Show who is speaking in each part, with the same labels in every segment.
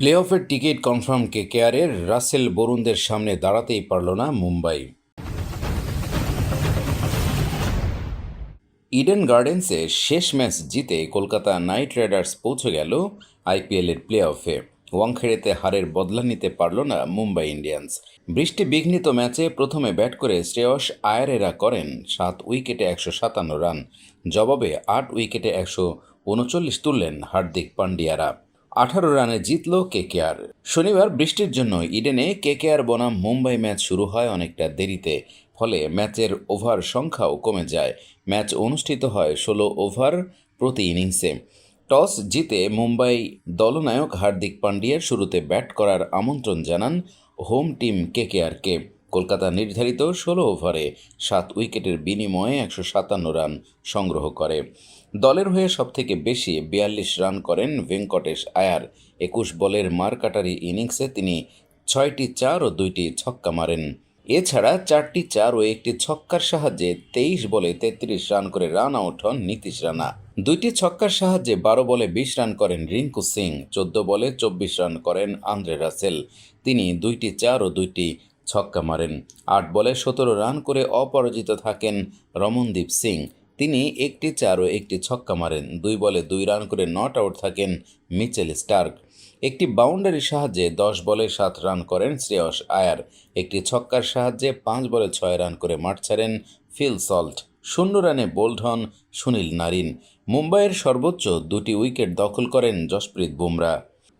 Speaker 1: Play অফের ticket confirm কেকেআরের Russell বরুণদের সামনে দাঁড়াতেই পারল না মুম্বাই। ইডেন গার্ডেন্সে শেষ ম্যাচ জিতে কলকাতা নাইট রাইডার্স পৌঁছে গেল আইপিএলের প্লে অফে ওয়াংখেড়েতে হারের বদলা নিতে পারল না মুম্বাই ইন্ডিয়ান্স। বৃষ্টি বিঘ্নিত ম্যাচে প্রথমে ব্যাট করে শ্রেয়স আয়ারেরা করেন সাত উইকেটে একশো সাতান্ন রান। জবাবে আট উইকেটে একশো উনচল্লিশ তুললেন হার্দিক পান্ডিয়ারা আঠারো রানে জিতল কেকেআর। শনিবার বৃষ্টির জন্য ইডেনে কেকেআর বনাম মুম্বাই ম্যাচ শুরু হয় অনেকটা দেরিতে, ফলে ম্যাচের ওভার সংখ্যাও কমে যায়। ম্যাচ অনুষ্ঠিত হয় ষোলো ওভার প্রতি ইনিংসে। টস জিতে মুম্বাই দলনায়ক হার্দিক পান্ডিয়ার শুরুতে ব্যাট করার আমন্ত্রণ জানান হোম টিম কেকেআরকে। কলকাতা নির্ধারিত ষোলো ওভারে সাত উইকেটের বিনিময়ে একশো সাতান্ন রান সংগ্রহ করে। দলের হয়ে সবথেকে বেশি বিয়াল্লিশ রান করেন ভেঙ্কটেশ আয়ার। একুশ বলের মারকাটারি ইনিংসে তিনি ছয়টি চার ও দুইটি ছক্কা মারেন। এছাড়া চারটি চার ও একটি ছক্কার সাহায্যে তেইশ বলে তেত্রিশ রান করে রান আউট হন নীতিশ রানা। দুইটি ছক্কার সাহায্যে বারো বলে বিশ রান করেন রিঙ্কু সিং, চোদ্দ বলে চব্বিশ রান করেন আন্দ্রে রাসেল। তিনি দুইটি চার ও দুইটি ছক্কা মারেন। আট বলে সতেরো রান করে অপরাজিত থাকেন রমনদীপ সিং। তিনি একটি চার ও একটি ছক্কা মারেন। দুই বলে দুই রান করে নট আউট থাকেন মিচেল স্টার্ক। একটি বাউন্ডারির সাহায্যে দশ বলে সাত রান করেন শ্রেয়স আয়ার। একটি ছক্কার সাহায্যে পাঁচ বলে ছয় রান করে মাঠ ছাড়েন ফিল সল্ট। শূন্য রানে বোল্ড হন সুনীল নারিন। মুম্বাইয়ের সর্বোচ্চ দুটি উইকেট দখল করেন জসপ্রীত বুমরা।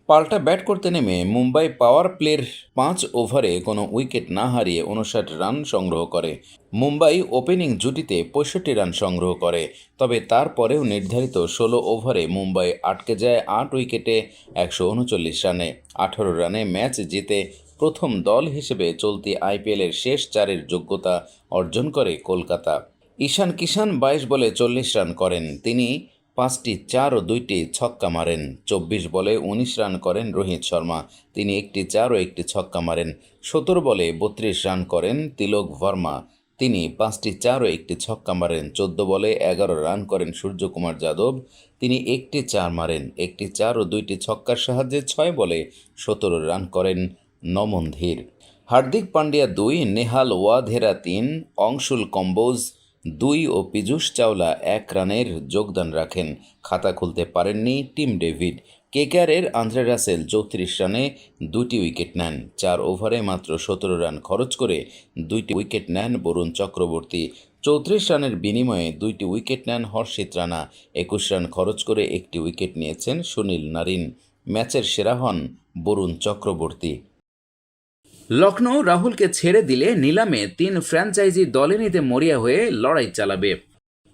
Speaker 1: পাল্টা ব্যাট করতে নেমে মুম্বাই পাওয়ার প্লের পাঁচ ওভারে কোনো উইকেট না হারিয়ে উনষাট রান সংগ্রহ করে। মুম্বাই ওপেনিং জুটিতে পঁয়ষট্টি রান সংগ্রহ করে, তবে তারপরেও নির্ধারিত ষোলো ওভারে মুম্বাই আটকে যায় আট উইকেটে একশো উনচল্লিশ রানে। আঠারো রানে ম্যাচ জিতে প্রথম দল হিসেবে চলতি আইপিএলের শেষ চারের যোগ্যতা অর্জন করে কলকাতা। ঈশান কিষান বাইশ বলে চল্লিশ রান করেন। তিনি পাঁচটি, চার ও দুইটি ছক্কা মারেন। চব্বিশ বলে উনিশ রান করেন রোহিত শর্মা। তিনি একটি, চার ও একটি ছক্কা মারেন। সতেরো বলে বত্রিশ রান করেন তিলক ভার্মা। তিনি পাঁচটি, চার ও একটি ছক্কা মারেন। চোদ্দ বলে এগারো রান করেন সূর্যকুমার যাদব। তিনি একটি, চার মারেন। একটি, চার ও দুইটি ছক্কার সাহায্যে ছয় বলে সতেরো রান করেন নমন ধীর। হার্দিক পান্ডিয়া দুই, নেহাল ওয়াধেরা তিন, অংশুল কম্বোজ দুই ও পীযূষ চাওলা এক রানের যোগদান রাখেন। খাতা খুলতে পারেননি টিম ডেভিড। কেকেআরের আন্দ্রে রাসেল চৌত্রিশ রানে দুটি উইকেট নেন। চার ওভারে মাত্র সতেরো রান খরচ করে দুইটি উইকেট নেন বরুণ চক্রবর্তী। চৌত্রিশ রানের বিনিময়ে দুইটি উইকেট নেন হর্ষিত রানা। একুশ রান খরচ করে একটি উইকেট নিয়েছেন সুনীল নারিন। ম্যাচের সেরা হন বরুণ চক্রবর্তী।
Speaker 2: লখনৌ রাহুলকে ছেড়ে দিলে নিলামে তিন ফ্র্যাঞ্চাইজি দলে নিতে মরিয়া হয়ে লড়াই চালাবে।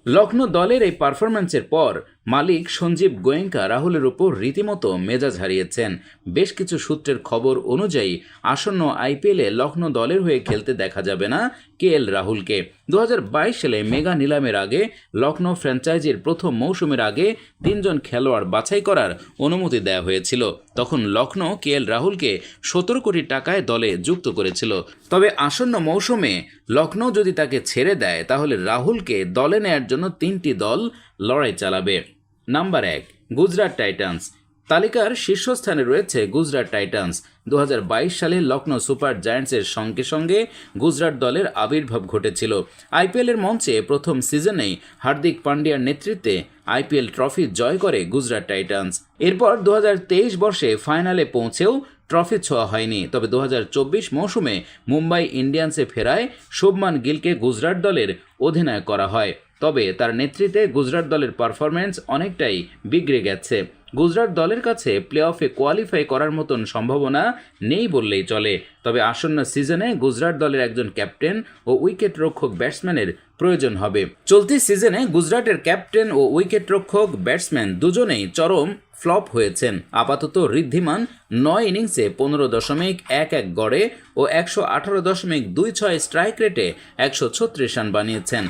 Speaker 2: লখনৌ দলের এই পারফরম্যান্সের পর মালিক সঞ্জীব গোয়েঙ্কা রাহুলের উপর রীতিমতো মেজাজ হারিয়েছেন। বেশ কিছু সূত্রের খবর অনুযায়ী, আসন্ন আইপিএলে লখনৌ দলের হয়ে খেলতে দেখা যাবে না কে এল রাহুলকে। দু হাজার বাইশ সালে মেগা নিলামের আগে লখনৌ ফ্র্যাঞ্চাইজির প্রথম মৌসুমের আগে তিনজন খেলোয়াড় বাছাই করার অনুমতি দেওয়া হয়েছিল। তখন লখনৌ কে এল রাহুলকে সতেরো কোটি টাকায় দলে যুক্ত করেছিল। তবে আসন্ন মৌসুমে লখনৌ যদি তাকে ছেড়ে দেয়, তাহলে রাহুলকে দলে নেয়ার জন্য তিনটি দল লড়াই চালাবে। নাম্বার এক, গুজরাট টাইটান্স। তালিকার শীর্ষস্থানে রয়েছে গুজরাট টাইটান্স। দু হাজার বাইশ সালে লখনৌ সুপার জায়ান্টসের সঙ্গে সঙ্গে গুজরাট দলের আবির্ভাব ঘটেছিল। আইপিএলের মঞ্চে প্রথম সিজনেই হার্দিক পান্ডিয়ার নেতৃত্বে আইপিএল ট্রফি জয় করে গুজরাট টাইটান্স। এরপর দুহাজার তেইশ বর্ষে ফাইনালে পৌঁছেও ট্রফি ছোঁয়া হয়নি। তবে দু হাজার চব্বিশ মৌসুমে মুম্বাই ইন্ডিয়ান্সে ফেরায় শুভমান গিলকে গুজরাট দলের অধিনায়ক করা হয়। তবে তার নেতৃত্বে গুজরাট দলের পারফরম্যান্স অনেকটাই বিগড়ে গেছে। গুজরাট দলের কাছে প্লে অফে কোয়ালিফাই করার মতন সম্ভাবনা নেই বললেই চলে। তবে আসন্ন সিজনে গুজরাট দলের একজন ক্যাপ্টেন ও উইকেট রক্ষক ব্যাটসম্যানের প্রয়োজন হবে। চলতি সিজনে গুজরাটের ক্যাপ্টেন ও উইকেট রক্ষক ব্যাটসম্যান দুজনেই চরম ফ্লপ হয়েছেন। আপাতত ঋদ্ধিমান নয় ইনিংসে পনেরো দশমিক এক এক গড়ে ও একশো আঠারো দশমিক দুই ছয় স্ট্রাইক রেটে একশো ছত্রিশ রান বানিয়েছেন।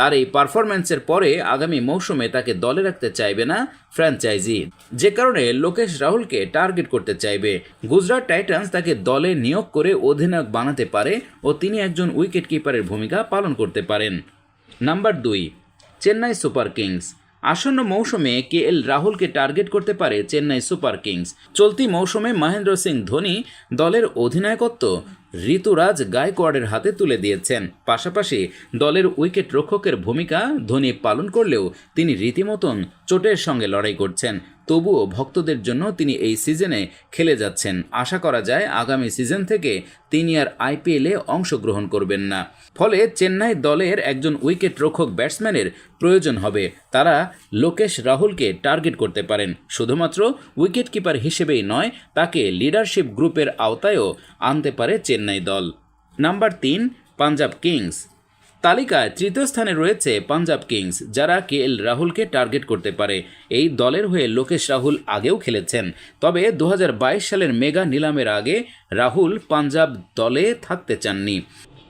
Speaker 2: তার এই পারফরম্যান্সের পরে আগামী মৌসুমে তাকে দলে রাখতে চাইবে না ফ্র্যাঞ্চাইজি যে কারণে লোকেশ রাহুলকে টার্গেট করতে চাইবে। গুজরাট টাইটান্স তাকে দলে নিয়োগ করে অধিনায়ক বানাতে পারে ও তিনি একজন উইকেট কিপারের ভূমিকা পালন করতে পারেন। নাম্বার দুই, চেন্নাই সুপার কিংস। আসন্ন মৌসুমে কে এল রাহুলকে টার্গেট করতে পারে চেন্নাই সুপার কিংস। চলতি মৌসুমে মহেন্দ্র সিং ধোনি দলের অধিনায়কত্ব ঋতুরাজ গায়কোয়াড়ের হাতে তুলে দিয়েছেন। পাশাপাশি দলের উইকেট রক্ষকের ভূমিকা ধোনি পালন করলেও তিনি রীতিমতন চোটের সঙ্গে লড়াই করছেন। তবুও ভক্তদের জন্য তিনি এই সিজনে খেলে যাচ্ছেন। আশা করা যায় আগামী সিজন থেকে তিনি আর আইপিএলে অংশগ্রহণ করবেন না। ফলে চেন্নাই দলের একজন উইকেট রক্ষক ব্যাটসম্যানের প্রয়োজন হবে। তারা লোকেশ রাহুলকে টার্গেট করতে পারেন। শুধুমাত্র উইকেট কিপার হিসেবেই নয়, তাকে লিডারশিপ গ্রুপের আওতায়ও আনতে পারে চেন্নাই। দল। নাম্বার তিন, পাঞ্জাব কিংস। তালিকায় তৃতীয় স্থানে রয়েছে পাঞ্জাব কিংস, যারা কে এল রাহুলকে টার্গেট করতে পারে। এই দলের হয়ে লোকেশ রাহুল আগেও খেলেছেন। তবে দু হাজার বাইশ সালের মেগা নিলামের আগে রাহুল পাঞ্জাব দলে থাকতে চাননি।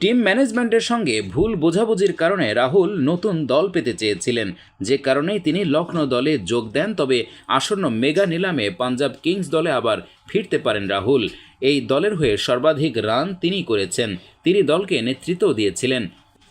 Speaker 2: টিম ম্যানেজমেন্টের সঙ্গে ভুল বোঝাবুঝির কারণে রাহুল নতুন দল পেতে চেয়েছিলেন। যে কারণেই তিনি লখনৌ দলে যোগ দেন, তবে আসন্ন মেগা নিলামে পাঞ্জাব কিংস দলে আবার ফিরতে পারেন রাহুল। এই দলের হয়ে সর্বাধিক রান তিনি করেছেন। তিনি দলকে নেতৃত্ব দিয়েছিলেন।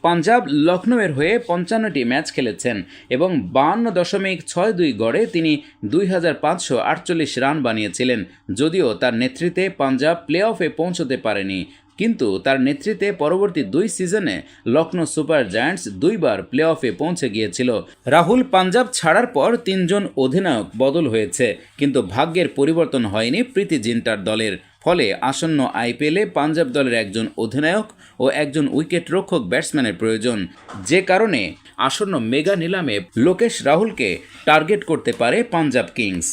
Speaker 2: পাঞ্জাব লখনৌয়ের হয়ে পঞ্চান্নটি ম্যাচ খেলেছেন এবং বাহান্ন দশমিক ছয় দুই গড়ে তিনি দুই হাজার পাঁচশো আটচল্লিশ রান বানিয়েছিলেন, যদিও তার নেতৃত্বে পাঞ্জাব প্লে অফে পৌঁছতে পারেনি। কিন্তু তার নেতৃত্বে পরবর্তী দুই সিজনে লখনৌ সুপার জায়ান্টস দুইবার প্লে অফে পৌঁছে গিয়েছিল। রাহুল পাঞ্জাব ছাড়ার পর তিনজন অধিনায়ক বদল হয়েছে, কিন্তু ভাগ্যের পরিবর্তন হয়নি প্রীতি জিন্টার দলের। ফলে আসন্ন আইপিএলে পাঞ্জাব দলের একজন অধিনায়ক ও একজন উইকেট রক্ষক ব্যাটসম্যানের প্রয়োজন। যে কারণে আসন্ন মেগা নিলামে লোকেশ রাহুলকে টার্গেট করতে পারে পাঞ্জাব কিংস।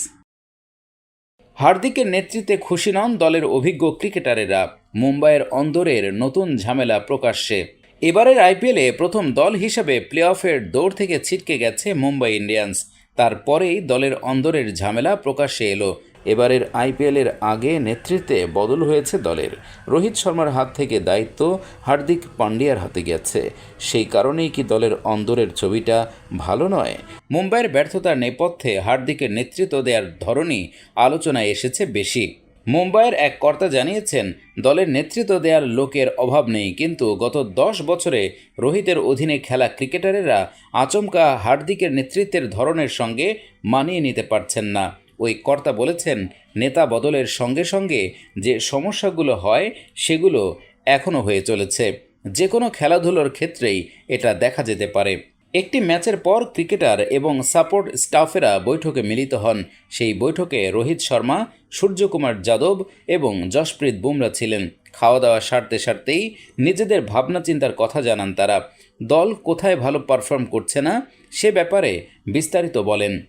Speaker 2: হার্দিকের নেতৃত্বে খুশি নন দলের অভিজ্ঞ ক্রিকেটারেরা। মুম্বাইয়ের অন্দরের নতুন ঝামেলা প্রকাশ্যে। এবারের আইপিএলে প্রথম দল হিসেবে প্লে অফের দৌড় থেকে ছিটকে গেছে মুম্বাই ইন্ডিয়ান্স। তারপরেই দলের অন্দরের ঝামেলা প্রকাশ্যে এলো। এবারের আইপিএলের আগে নেতৃত্বে বদল হয়েছে দলের। রোহিত শর্মার হাত থেকে দায়িত্ব হার্দিক পান্ডিয়ার হাতে গেছে। সেই কারণেই কি দলের অন্দরের ছবিটা ভালো নয়? মুম্বাইয়ের ব্যর্থতার নেপথ্যে হার্দিকের নেতৃত্ব দেওয়ার ধরনই আলোচনায় এসেছে বেশি। মুম্বাইয়ের এক কর্তা জানিয়েছেন, দলের নেতৃত্ব দেওয়ার লোকের অভাব নেই, কিন্তু গত দশ বছরে রোহিতের অধীনে খেলা ক্রিকেটারেরা আচমকা হার্দিকের নেতৃত্বের ধরনের সঙ্গে মানিয়ে নিতে পারছেন না। ওই কর্তা বলেছেন, নেতা বদলের সঙ্গে সঙ্গে যে সমস্যাগুলো হয়, সেগুলো এখনও হয়ে চলেছে। যে কোনো খেলাধুলোর ক্ষেত্রেই এটা দেখা যেতে পারে। একটি ম্যাচের পর ক্রিকেটার এবং সাপোর্ট স্টাফেরা বৈঠকে মিলিত হন। সেই বৈঠকে রোহিত শর্মা, সূর্যকুমার যাদব এবং যশপ্রীত বুমরা ছিলেন। খাওয়া দাওয়া সারতে সারতেই নিজেদের ভাবনা চিন্তার কথা জানান তারা। দল কোথায় ভালো পারফর্ম করছে না, সে ব্যাপারে বিস্তারিত বলেন।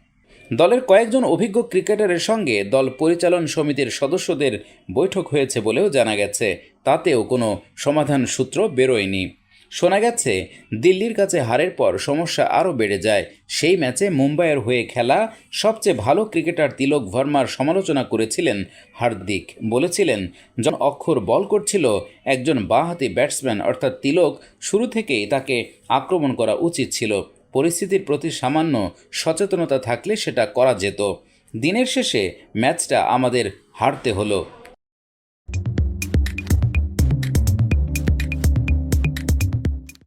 Speaker 2: দলের কয়েকজন অভিজ্ঞ ক্রিকেটারের সঙ্গে দল পরিচালন সমিতির সদস্যদের বৈঠক হয়েছে বলেও জানা গেছে। তাতেও কোনো সমাধান সূত্র বেরোয়নি। শোনা গেছে, দিল্লির কাছে হারের পর সমস্যা আরও বেড়ে যায়। সেই ম্যাচে মুম্বাইয়ের হয়ে খেলা সবচেয়ে ভালো ক্রিকেটার তিলক ভার্মার সমালোচনা করেছিলেন হার্দিক। বলেছিলেন, জন অক্ষর বল করছিল, একজন বাঁহাতি ব্যাটসম্যান অর্থাৎ তিলক শুরু থেকেই তাকে আক্রমণ করা উচিত ছিল। পরিস্থিতির প্রতি সামান্য সচেতনতা থাকলে সেটা করা যেত। দিনের শেষে ম্যাচটা আমাদের হারতে হলো।